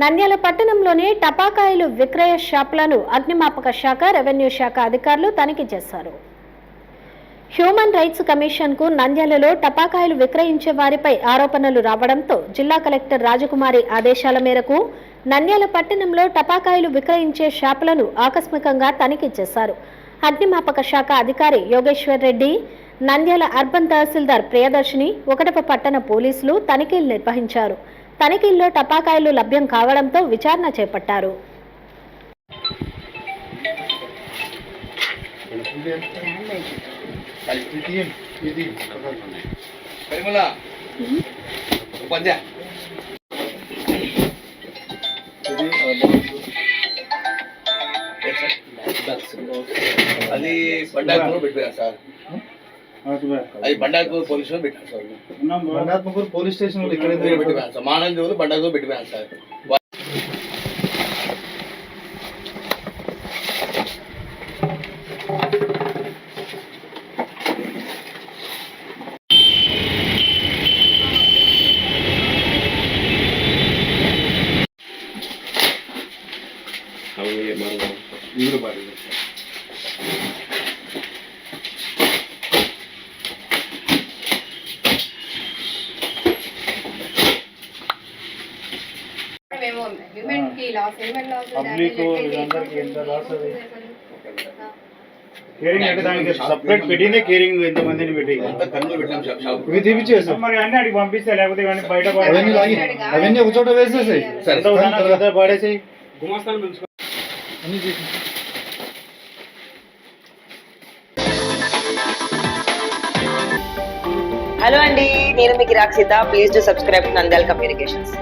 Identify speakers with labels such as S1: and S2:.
S1: నంద్యాల పట్టణంలోని టపాకాయలు విక్రయ షాపులను అగ్నిమాపక శాఖ రెవెన్యూ శాఖ అధికారులు తనిఖీ చేశారు. హ్యూమన్ రైట్స్ కమిషన్కు నంద్యాలలో టపాకాయలు విక్రయించే వారిపై ఆరోపణలు రావడంతో జిల్లా కలెక్టర్ రాజకుమారి ఆదేశాల మేరకు నంద్యాల పట్టణంలో టపాకాయలు విక్రయించే షాపులను ఆకస్మికంగా తనిఖీ చేశారు. అగ్నిమాపక శాఖ అధికారి యోగేశ్వర్ రెడ్డి నంద్యాల అర్బన్ తహసీల్దార్ ప్రియదర్శిని ఒకటవ పట్టణ పోలీసులు తనిఖీలు నిర్వహించారు. తనిఖీల్లో టపాకాయలు లభ్యం కావడంతో విచారణ చేపట్టారు.
S2: అది పండుగ పెట్టారు సార్. అది బండాపూర్ పోలీస్లో పెట్టారు సార్.
S3: బండాత్మకూరు పోలీస్ స్టేషన్
S2: పెట్టిపోయాను సార్. మానంది వాళ్ళు బండాపూర్ పెట్టిపోయాను సార్
S4: విమెన్కి లాస్ విమెన్ లాస్
S3: పబ్లిక్ వీళ్ళందరికీ ఎంత లాస్ అది. కేరింగ్ అంటే దానికి సపరేట్ పెట్టిందే కేరింగ్ ఎంత మందిని పెట్టి
S2: అంతా కన్నులు పెట్టాం షాప్ షాప్
S3: ఇవి తీపిచ్చేసాం
S5: మరి అన్ని అడిగి పంపిస్తే లేకపోతే ఇవన్నీ బయట
S3: అవన్నీ ఒక చోట వేసేసాయి.
S6: హలో అండి నేను మీకు Rakshita please to subscribe Nandyal communications